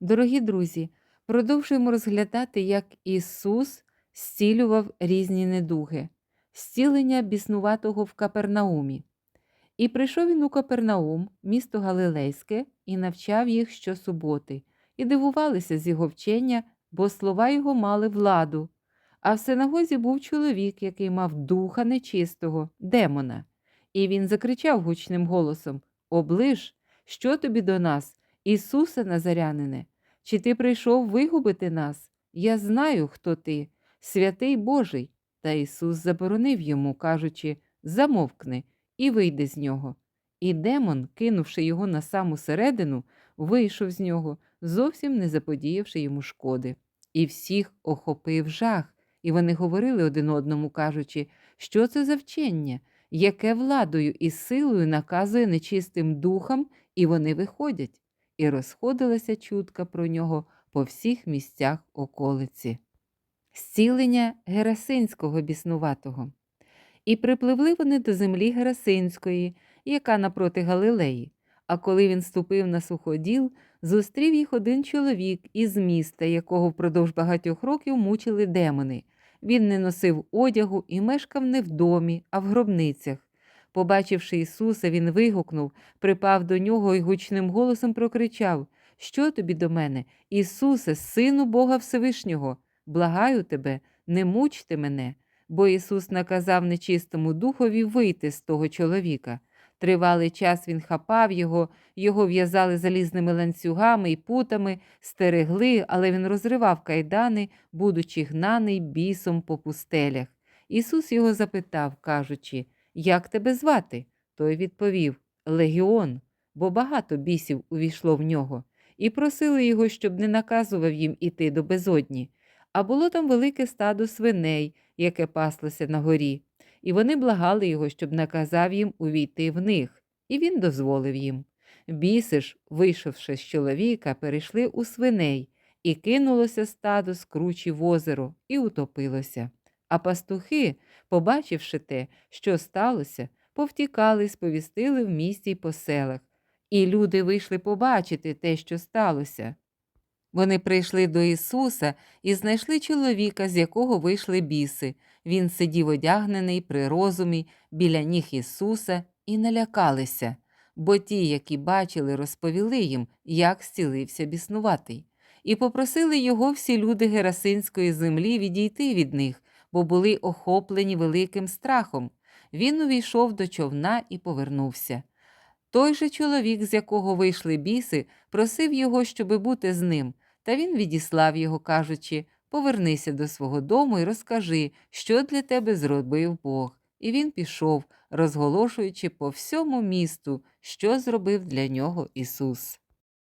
Дорогі друзі, продовжуємо розглядати, як Ісус зцілював різні недуги, зцілення біснуватого в Капернаумі. І прийшов він у Капернаум, місто Галилейське, і навчав їх щосуботи, і дивувалися з його вчення, бо слова його мали владу. А в синагозі був чоловік, який мав духа нечистого, демона. І він закричав гучним голосом: Оближ, що тобі до нас, Ісусе Назарянине? Чи ти прийшов вигубити нас? Я знаю, хто ти, святий Божий. Та Ісус заборонив йому, кажучи: Замовкни і вийди з нього. І демон, кинувши його на саму середину, вийшов з нього, зовсім не заподіявши йому шкоди. І всіх охопив жах, і вони говорили один одному, кажучи, що це за вчення, яке владою і силою наказує нечистим духам, і вони виходять. І розходилася чутка про нього по всіх місцях околиці. Зцілення Герасинського біснуватого. І припливли вони до землі Герасинської, яка напроти Галилеї. А коли він ступив на суходіл, зустрів їх один чоловік із міста, якого впродовж багатьох років мучили демони. Він не носив одягу і мешкав не в домі, а в гробницях. Побачивши Ісуса, він вигукнув, припав до нього і гучним голосом прокричав: Що тобі до мене, Ісусе, Сину Бога Всевишнього? Благаю тебе, не мучте мене. Бо Ісус наказав нечистому духові вийти з того чоловіка. Тривалий час він хапав його, його в'язали залізними ланцюгами і путами, стерегли, але він розривав кайдани, будучи гнаний бісом по пустелях. Ісус його запитав, кажучи, Як тебе звати? Той відповів Легіон, бо багато бісів увійшло в нього, і просили його, щоб не наказував їм іти до безодні. А було там велике стадо свиней, яке паслося на горі, і вони благали його, щоб наказав їм увійти в них, і він дозволив їм. Біси ж, вийшовши з чоловіка, перейшли у свиней, і кинулося стадо з кручі в озеро, і утопилося. А пастухи, побачивши те, що сталося, повтікали й сповістили в місті й по селах, і люди вийшли побачити те, що сталося. Вони прийшли до Ісуса і знайшли чоловіка, з якого вийшли біси. Він сидів одягнений при розумі біля ніг Ісуса і налякалися, бо ті, які бачили, розповіли їм, як зцілився біснуватий, і попросили його всі люди Герасинської землі відійти від них, бо були охоплені великим страхом. Він увійшов до човна і повернувся. Той же чоловік, з якого вийшли біси, просив його, щоби бути з ним, та він відіслав його, кажучи Повернися до свого дому і розкажи, що для тебе зробив Бог. І він пішов, розголошуючи по всьому місту, що зробив для нього Ісус.